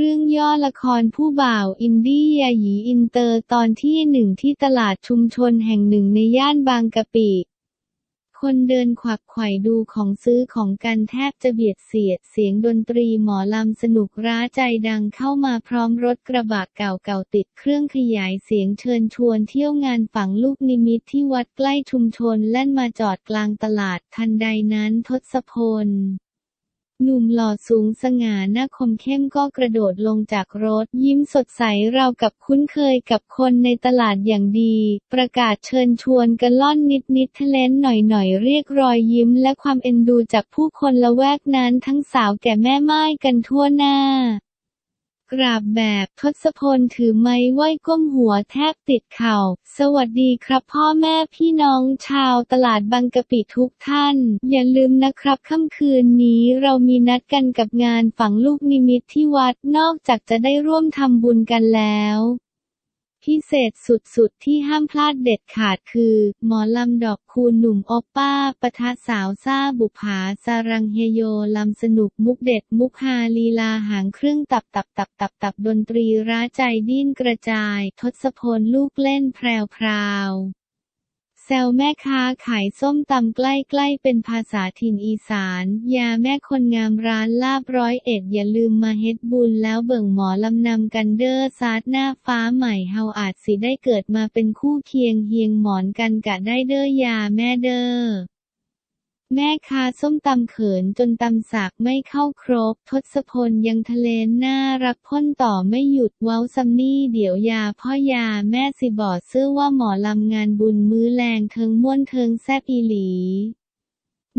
เรื่องย่อละครผู้บ่าวอินดี้ยาหยีอินเตอร์ตอนที่หนึ่งที่ตลาดชุมชนแห่งหนึ่งในย่านบางกะปิ คนเดินขวักไขว่ดูของซื้อของกันแทบจะเบียดเสียดเสียงดนตรีหมอลำสนุกร้าใจดังเข้ามาพร้อมรถกระบะเก่าๆติดเครื่องขยายเสียงเชิญชวนเที่ยวงานฝังลูกนิมิตที่วัดใกล้ชุมชนแล่นมาจอดกลางตลาดทันใดนั้นทศพล หนุ่มหล่อสูงสง่าหน้าคมเข้มก็กระโดดลงจากรถ ยิ้มสดใสเรากับคุ้นเคยกับคนในตลาดอย่างดี ประกาศเชิญชวนกันล่อนนิดนิดเทเลนหน่อยหน่อยเรียกรอยยิ้มและความเอ็นดูจากผู้คนละแวกนั้นทั้งสาวแก่แม่ไม้กันทั่วหน้า กราบแบบทศพลถือไม้ไหว้ก้มหัวแทบติดเข่า สวัสดีครับพ่อแม่พี่น้องชาวตลาดบางกะปิทุกท่าน อย่าลืมนะครับค่ำคืนนี้เรามีนัดกันกับงานฝังลูกนิมิตที่วัดนอกจากจะได้ร่วมทำบุญกันแล้ว พิเศษสุดๆ ที่ห้ามพลาดเด็ดขาดคือ หมอลำดอกคูณหนุ่มโอปป้าปะทะสาวซ่าบุภาสารังเฮโยลำสนุกมุกเด็ดมุกฮาลีลาหางเครื่องตับตับตับตับตับดนตรีร้าใจดิ้นกระจาย ทศพลลูกเล่นแพรวพราว แซวแม่ค้าขายส้มตำใกล้ๆเป็นภาษาถิ่นอีสาน ยาแม่คนงามร้านลาบร้อยเอ็ดอย่าลืมมาเฮ็ดบุญแล้วเบิ่งหมอลำนำกันเด้อซาดหน้าฟ้าใหม่เฮาอาจสิได้เกิดมาเป็นคู่เคียงเฮียงหมอนกันกะได้เด้อยาแม่เด้อ แม่ค้าส้มตำเขินจนตำสากไม่เข้าครบ ทศพลยังทะเลนน่ารักพ่นต่อไม่หยุดเว้าซัมนี่เดี๋ยวยาพ่อยาแม่สิบอดเสื้อว่าหมอลำงานบุญมื้อแรงเทิงม่วนเทิงแซบอีหลี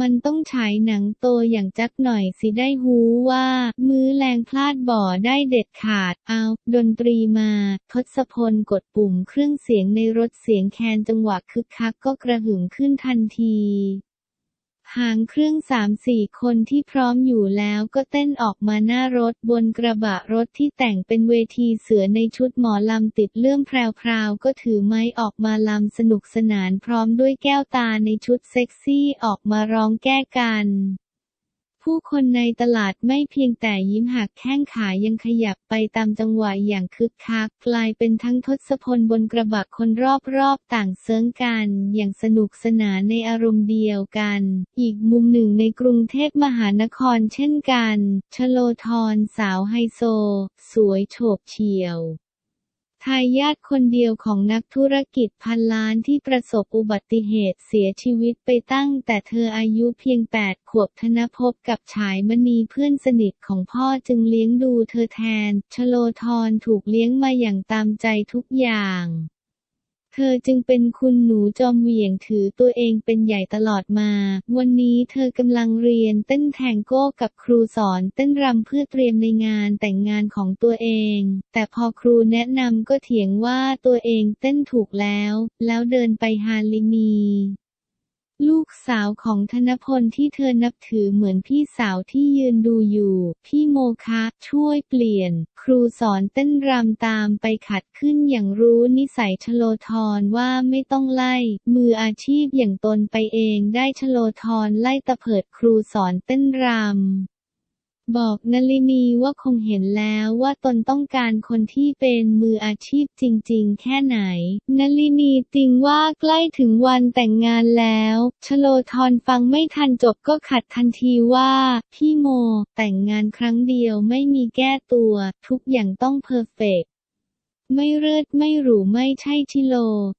มันต้องฉายหนังโตอย่างจักหน่อยสิได้ฮู้ว่า มื้อแรงพลาดบ่อได้เด็ดขาดเอาดนตรีมา ทศพลกดปุ่มเครื่องเสียงในรถเสียงแคนจังหวะคึกคักก็กระหึ่มขึ้นทันที หางเครื่องสามสี่คนที่พร้อมอยู่แล้วก็เต้นออกมาหน้ารถบนกระบะรถที่แต่งเป็นเวทีเสือในชุดหมอลำติดเลื่อมแพรวๆก็ถือไม้ออกมาลำสนุกสนานพร้อมด้วยแก้วตาในชุดเซ็กซี่ออกมาร้องแก้กัน ผู้คนในตลาดไม่เพียงแต่ยิ้มหักแข้งขายังขยับไปตามจังหวะอย่างคึกคัก กลายเป็นทั้งทศพลบนกระบะคนรอบๆต่างเซิงกัน อย่างสนุกสนานในอารมณ์เดียวกัน อีกมุมหนึ่งในกรุงเทพมหานครเช่นกัน ชโลธรสาวไฮโซ สวยโฉบเฉี่ยว ทายาทคนเดียวของนักธุรกิจพันล้านที่ประสบอุบัติเหตุเสียชีวิตไปตั้งแต่เธออายุเพียง 8 ขวบธนภพกับฉายมณีเพื่อนสนิทของพ่อจึงเลี้ยงดูเธอแทน ชโลธรถูกเลี้ยงมาอย่างตามใจทุกอย่าง เธอจึงเป็นคุณหนูจอมเหวี่ยงถือตัวเองเป็นใหญ่ตลอดมา วันนี้เธอกำลังเรียนเต้นแทงโก้กับครูสอนเต้นรำเพื่อเตรียมในงานแต่งงานของตัวเอง แต่พอครูแนะนำก็เถียงว่าตัวเองเต้นถูกแล้ว แล้วเดินไปฮาลิมี ลูกสาวของธนพลที่เธอนับถือเหมือนพี่สาวที่ยืนดูอยู่ พี่โมคะช่วยเปลี่ยน ครูสอนเต้นรำตามไปขัดขึ้นอย่างรู้นิสัยชโลธรว่าไม่ต้องไล่ มืออาชีพอย่างตนไปเองได้ชโลธรไล่ตะเพิดครูสอนเต้นรำ บอกนลินีว่าคงเห็นแล้วว่าตนต้องการคนที่เป็นมืออาชีพจริง ๆ แค่ไหน นลินีติงว่าใกล้ถึงวันแต่งงานแล้ว ชโลธรฟังไม่ทันจบก็ขัดทันทีว่า พี่โม แต่งงานครั้งเดียวไม่มีแก้ตัว ทุกอย่างต้องเพอร์เฟกต์ ไม่เลิศไม่หรูไม่ใช่ชิโล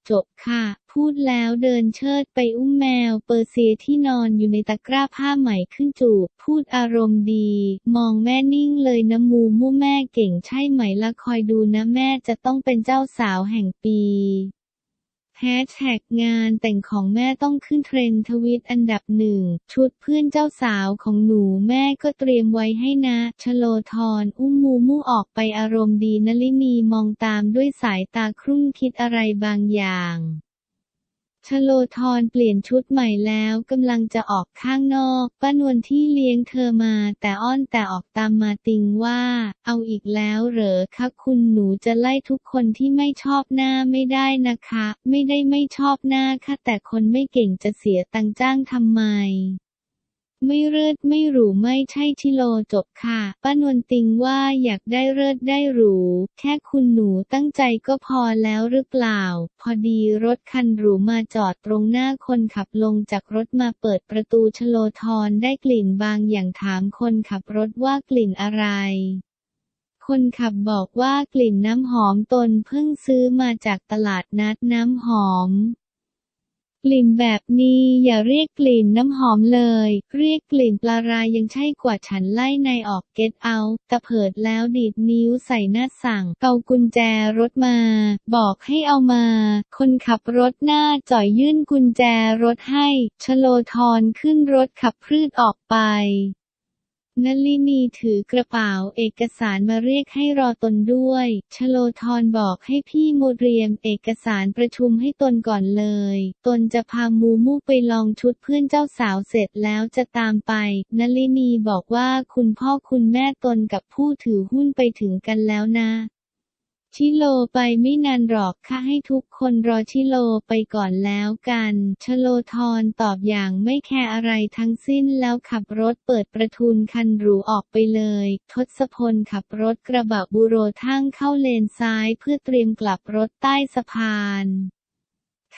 จบค่ะ พูดแล้วเดินเชิดไปอุ้มแมว เปอร์เซียที่นอนอยู่ในตะกร้าผ้าใหม่ขึ้นจูบ พูดอารมณ์ดี มองแม่นิ่งเลยนะมูมู่แม่เก่งใช่ไหมละคอยดูนะแม่จะต้องเป็นเจ้าสาวแห่งปี แฮชแท็กงานแต่งของแม่ต้องขึ้นเทรนทวิตอันดับหนึ่ง ชุดเพื่อนเจ้าสาวของหนูแม่ก็เตรียมไว้ให้นะ ชโลธรอุ้มมูมู่ออกไปอารมณ์ดีนลินีมองตามด้วยสายตาครุ่งคิดอะไรบางอย่าง ชโลธรเปลี่ยนชุดใหม่แล้วกำลังจะออกข้างนอก ป้านวลที่เลี้ยงเธอมา แต่อ้อนแต่ออกตามมาติงว่า เอาอีกแล้วเหรอคะคุณหนูจะไล่ทุกคนที่ไม่ชอบหน้าไม่ได้นะคะ ไม่ได้ไม่ชอบหน้าค่ะแต่คนไม่เก่งจะเสียตังจ้างทำไม ไม่เลิศไม่หรูไม่ใช่ชิโลจบค่ะ ป้านวลติงว่าอยากได้เลิศได้หรู แค่คุณหนูตั้งใจก็พอแล้วหรือเปล่า พอดีรถคันหรูมาจอดตรงหน้าคนขับลงจากรถมาเปิดประตูชโลธรได้กลิ่นบางอย่างถามคนขับรถว่ากลิ่นอะไรคนขับบอกว่ากลิ่นน้ำหอมตนเพิ่งซื้อมาจากตลาดนัดน้ำหอม ลิ่นแบบนี้อย่าเรียกกลิ่นน้ำหอมเลย เรียกกลิ่นปลารายังใช่กว่าฉันไล่ในออกเก็ตเอาตะเผิดแล้วดีดนิ้วใส่หน้าสั่งเกากุญแจรถมา บอกให้เอามา คนขับรถหน้าจ่อยยื่นกุญแจรถให้ชโลธรขึ้นรถขับพืดออกไป นลินีถือกระเป๋าเอกสารมาเรียกให้รอตนด้วย ชโลธรบอกให้พี่โมเรียมเอกสารประชุมให้ตนก่อนเลย ตนจะพามูมูไปลองชุดเพื่อนเจ้าสาวเสร็จแล้วจะตามไป นลินีบอกว่าคุณพ่อคุณแม่ตนกับผู้ถือหุ้นไปถึงกันแล้วนะ ชิโลไปไม่นานหรอกค่ะให้ทุกคนรอชิโลไปก่อนแล้วกัน ชโลธรตอบอย่างไม่แคร์อะไรทั้งสิ้นแล้วขับรถเปิดประทุนคันหรูออกไปเลย ทศพลขับรถกระบะบูโรทั้งเข้าเลนซ้ายเพื่อเตรียมกลับรถใต้สะพาน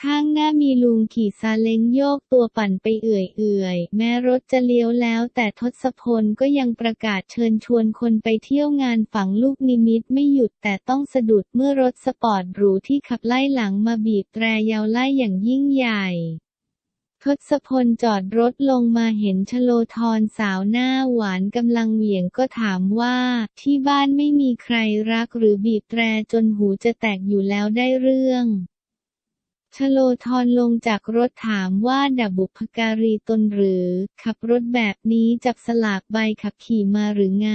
ข้างหน้ามีลุงขี่ซาเล้งโยกตัวปั่นไปเอื่อยๆ แม้รถจะเลี้ยวแล้วแต่ทศพลก็ยังประกาศเชิญชวนคนไปเที่ยวงานฝังลูกนิมิตไม่หยุดแต่ต้องสะดุดเมื่อรถสปอร์ตหรูที่ขับไล่หลังมาบีบแตรยาวไล่อย่างยิ่งใหญ่ทศพลจอดรถลงมาเห็นชโลธรสาวหน้าหวานกำลังเหวี่ยงก็ถามว่าที่บ้านไม่มีใครรักหรือบีบแตรจนหูจะแตกอยู่แล้วได้เรื่อง ชโลธรลงจากรถถามว่าดับบุพการีตนหรือ ขับรถแบบนี้จับสลากใบขับขี่มาหรือไง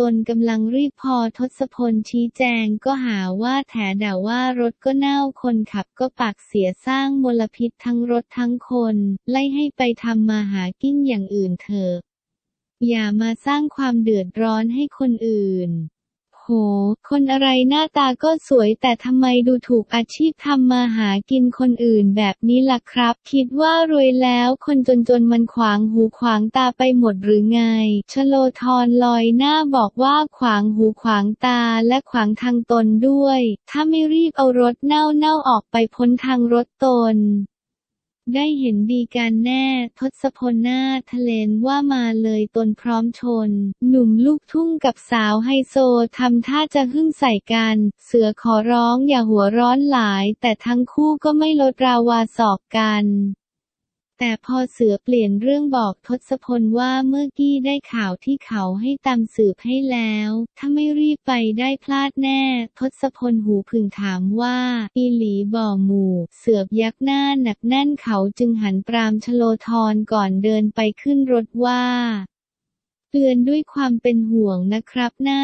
ตนกำลังรีบพอทศพลชี้แจงก็หาว่าแถด่าว่ารถก็เน่าคนขับก็ปากเสียสร้างมลพิษทั้งรถทั้งคน ไล่ให้ไปทำมาหากินอย่างอื่นเถอะอย่ามาสร้างความเดือดร้อนให้คนอื่น คนอะไรหน้าตาก็สวยแต่ทำไมดูถูกอาชีพทำมาหากินคนอื่นแบบนี้ล่ะครับ คิดว่ารวยแล้วคนจนๆมันขวางหูขวางตาไปหมดหรือไง ชโลธรลอยหน้าบอกว่าขวางหูขวางตาและขวางทางตนด้วย ถ้าไม่รีบเอารถเน่าๆออกไปพ้นทางรถตน ได้เห็นดีการแน่ ทศพลหน้าทะเลนว่ามาเลยตนพร้อมชน หนุ่มลูกทุ่งกับสาวไฮโซทำท่าจะหึ่งใส่กัน เสือขอร้องอย่าหัวร้อนหลาย แต่ทั้งคู่ก็ไม่ลดราวาสอกกัน แต่พอเสือเปลี่ยนเรื่องบอกทศพลว่าเมื่อกี้ได้ข่าวที่เขาให้ตามสืบให้แล้ว ถ้าไม่รีบไปได้พลาดแน่ ทศพลหูผึ่งถามว่า อีหลีบ่อหมู่ เสือบยักหน้าหนักแน่นเขาจึงหันปรามชโลธรก่อนเดินไปขึ้นรถว่าเตือนด้วยความเป็นห่วงนะครับ หน้า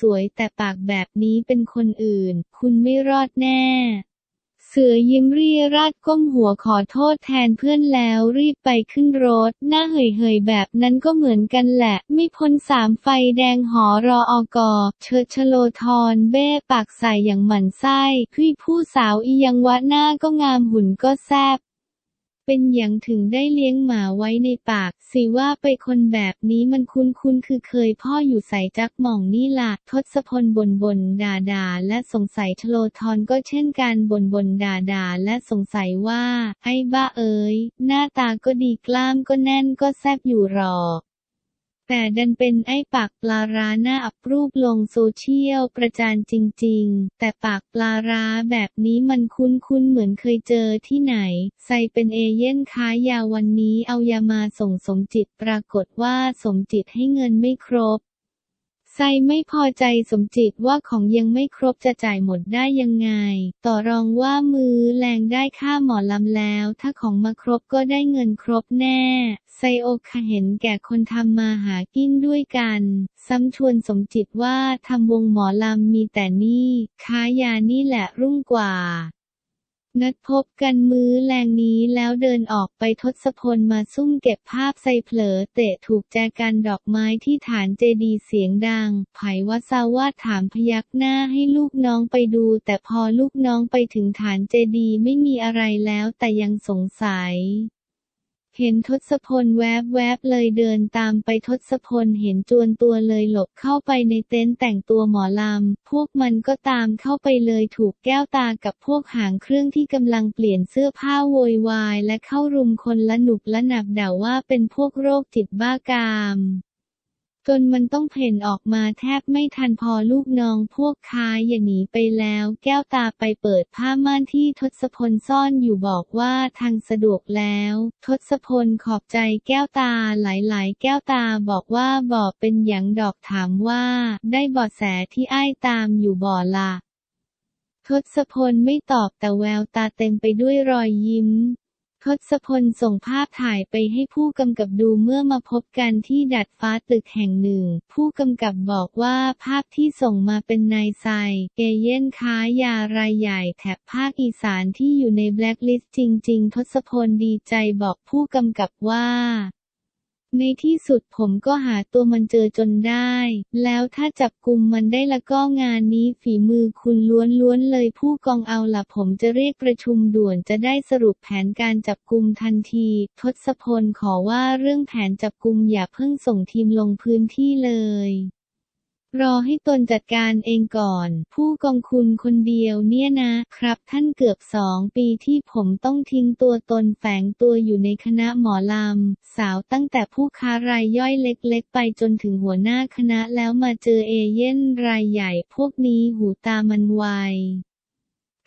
สวยๆ แต่ปากแบบนี้เป็นคนอื่น คุณไม่รอดแน่ เสือยิ้มเรียราดก้มหัวขอโทษแทนเพื่อนแล้วรีบไปขึ้นรถ หน้าเห่ยๆแบบนั้นก็เหมือนกันแหละ ไม่พ้นสามไฟแดงหอรออกอเชิดชโลธรเบ้ปากใส่อย่างหมั่นไส้พี่ผู้สาวอียังวะหน้าก็งามหุ่นก็แซบ เป็นอย่างถึงได้เลี้ยงหมาไว้ในปาก สิว่าไปคนแบบนี้มันคุ้นๆคือเคยพ่ออยู่ใส่จักหม่องนี่ล่ะทศพลบนบนด่าด่าและสงสัยทโลทอนก็เช่นการบนบนด่าด่าและสงสัยว่า ไอ้บ้าเอ๋ยหน้าตาก็ดีกล้ามก็แน่นก็แซบอยู่หรอ แต่ดันเป็นไอ้ปากปลาร้าหน้าอับรูปลงโซเชียลประจานจริง ๆ แต่ปากปลาร้าแบบนี้มันคุ้นๆเหมือนเคยเจอที่ไหน ใส่เป็นเอเย่นค้ายาวันนี้เอายามาส่งสมจิตปรากฏว่าสมจิตให้เงินไม่ครบ ไซไม่พอใจสมจิตว่าของยังไม่ครบจะจ่ายหมดได้ยังไง ต่อรองว่ามือแรงได้ค่าหมอลำแล้ว ถ้าของมาครบก็ได้เงินครบแน่ ไซโอคเห็นแก่คนทำมาหากินด้วยกัน ซ้ำชวนสมจิตว่าทำวงหมอลำมีแต่นี่ค้ายานี่แหละรุ่งกว่า นัดพบกันมื้อแรงนี้แล้วเดินออกไปทศพลมาซุ่มเก็บภาพใส่เผลอเตะถูกแจกันดอกไม้ที่ฐานเจดีเสียงดัง ไผวัสาวาถามพยักหน้าให้ลูกน้องไปดู แต่พอลูกน้องไปถึงฐานเจดีไม่มีอะไรแล้วแต่ยังสงสัย เห็นทศพลแวบแวบๆเลยเดินตามไปทศพลเห็นจวนตัวเลยหลบเข้าไปในเต็นท์แต่งตัวหมอลำ พวกมันก็ตามเข้าไปเลยถูกแก้วตากับพวกหางเครื่องที่กำลังเปลี่ยนเสื้อผ้าโวยวายและเข้ารุมคนละหนุกละหนักด่าว่าเป็นพวกโรคจิตบ้ากาม จนมันต้องเพ่นออกมาแทบไม่ทันพอลูกน้องพวกค้าอย่าหนีไปแล้ว แก้วตาไปเปิดผ้าม่านที่ทศพลซ่อนอยู่บอกว่าทางสะดวกแล้ว ทศพลขอบใจแก้วตาหลายๆ แก้วตาบอกว่าบอกเป็นหยังดอกถามว่า ได้เบาะแสที่อ้ายตามอยู่บ่อละทศพลไม่ตอบแต่แววตาเต็มไปด้วยรอยยิ้ม ทศพลส่งภาพถ่ายไปให้ผู้กำกับดูเมื่อมาพบกันที่ดัดฟ้าตึกแห่งหนึ่ง ผู้กำกับบอกว่าภาพที่ส่งมาเป็นนายไซ เอเย่นค้ายารายใหญ่แถบภาคอีสานที่อยู่ในแบล็คลิสต์จริง ๆ ทศพลดีใจบอกผู้กำกับว่า ในที่สุดผมก็หาตัวมันเจอจนได้ แล้วถ้าจับกลุ่มมันได้ละก็งานนี้ฝีมือคุณล้วนๆเลยผู้กองเอาละผมจะเรียกประชุมด่วนจะได้สรุปแผนการจับกลุ่มทันที ทศพลขอว่าเรื่องแผนจับกลุ่มอย่าเพิ่งส่งทีมลงพื้นที่เลย รอให้ตนจัดการเองก่อน ผู้กองคุณคนเดียวเนี่ยนะ ครับท่านเกือบสองปีที่ผมต้องทิ้งตัวตนแฝงตัวอยู่ในคณะหมอลำ สาวตั้งแต่ผู้ค้ารายย่อยเล็กๆ ไปจนถึงหัวหน้าคณะแล้วมาเจอเอเย่นรายใหญ่ พวกนี้หูตามันไว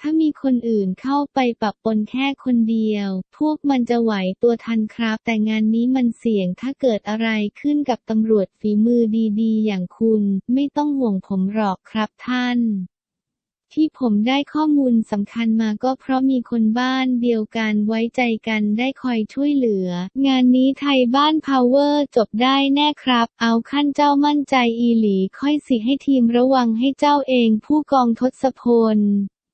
ถ้ามีคนอื่นเข้าไปปรับปนแค่คนเดียว พวกมันจะไหวตัวทันครับ แต่งานนี้มันเสี่ยงถ้าเกิดอะไรขึ้นกับตำรวจฝีมือดีๆ อย่างคุณ ไม่ต้องห่วงผมหรอกครับท่านที่ผมได้ข้อมูลสำคัญมาก็เพราะมีคนบ้านเดียวกันไว้ใจกันได้คอยช่วยเหลือ งานนี้ไทยบ้านพาวเวอร์จบได้แน่ครับ เอาขั้นเจ้ามั่นใจอีหลี ค่อยสิให้ทีมระวังให้เจ้าเองผู้กองทศพล